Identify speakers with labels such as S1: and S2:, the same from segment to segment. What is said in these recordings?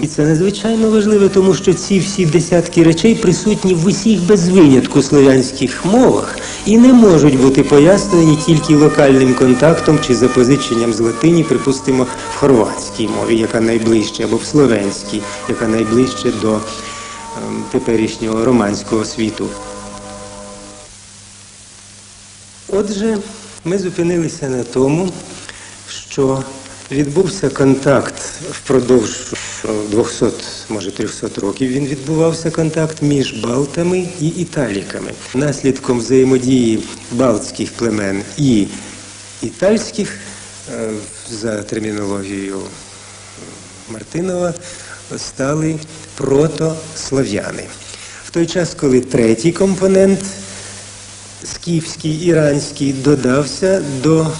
S1: І це надзвичайно важливо, тому що ці всі десятки речей присутні в усіх без винятку слов'янських мовах і не можуть бути пояснені тільки локальним контактом чи запозиченням з латині, припустимо, в хорватській мові, яка найближче, або в словенській, яка найближче до ем, теперішнього романського світу. Отже, ми зупинилися на тому, що відбувся контакт впродовж е, 200, може 300 років. Він відбувався контакт між балтами і італіками. Наслідком взаємодії балтських племен і італьських, е, за термінологією Мартинова, стали протослов'яни. В той час, коли третій компонент скіфський, іранський додався до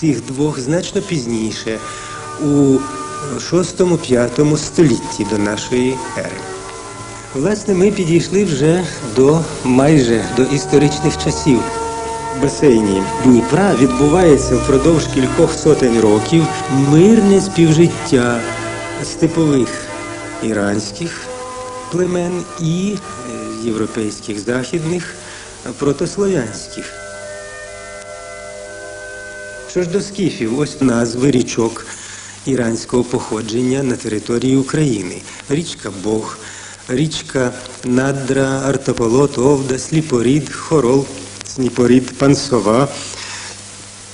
S1: цих двох значно пізніше, у 6-5 столітті до нашої ери. Власне, ми підійшли вже до майже до історичних часів. В басейні Дніпра відбувається впродовж кількох сотень років мирне співжиття степових іранських племен і е, європейських західних протослов'янських. Що ж до скіфів, ось назви річок іранського походження на території України. Річка Бог, річка Надра, Артополот, Овда, Сліпорід, Хорол, Сніпорід, Пансова.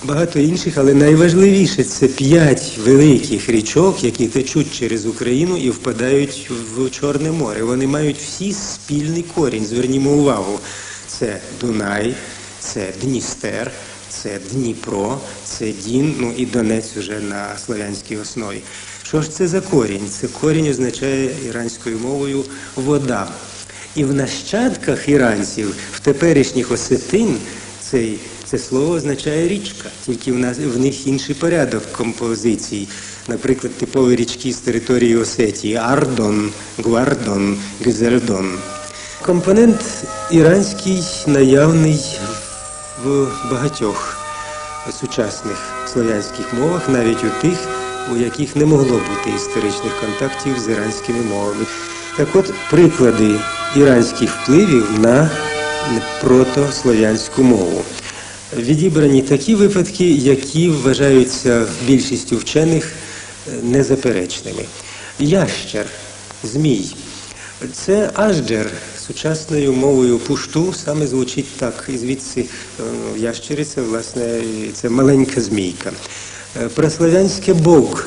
S1: Багато інших, але найважливіше це п'ять великих річок, які течуть через Україну і впадають в Чорне море. Вони мають всі спільний корінь. Звернімо увагу. Це Дунай, це Дністер, це Дніпро, це Дін, ну і Донець уже на славянській основі. Що ж це за корінь? Це корінь означає іранською мовою вода. І в нащадках іранців, в теперішніх осетин, цей, це слово означає річка, тільки в, нас, в них інший порядок композицій. Наприклад, типові річки з території Осетії Ардон, Гвардон, Гюзельдон. Компонент іранський наявний в багатьох сучасних слов'янських мовах, навіть у тих, у яких не могло бути історичних контактів з іранськими мовами. Так от приклади іранських впливів на протослов'янську мову. Відібрані такі випадки, які вважаються більшістю вчених е, незаперечними. Ящер, змій. Це ажджер сучасною мовою пушту саме звучить так. І звідси е, ящериця, власне, це маленька змійка. Е, Прославянське бог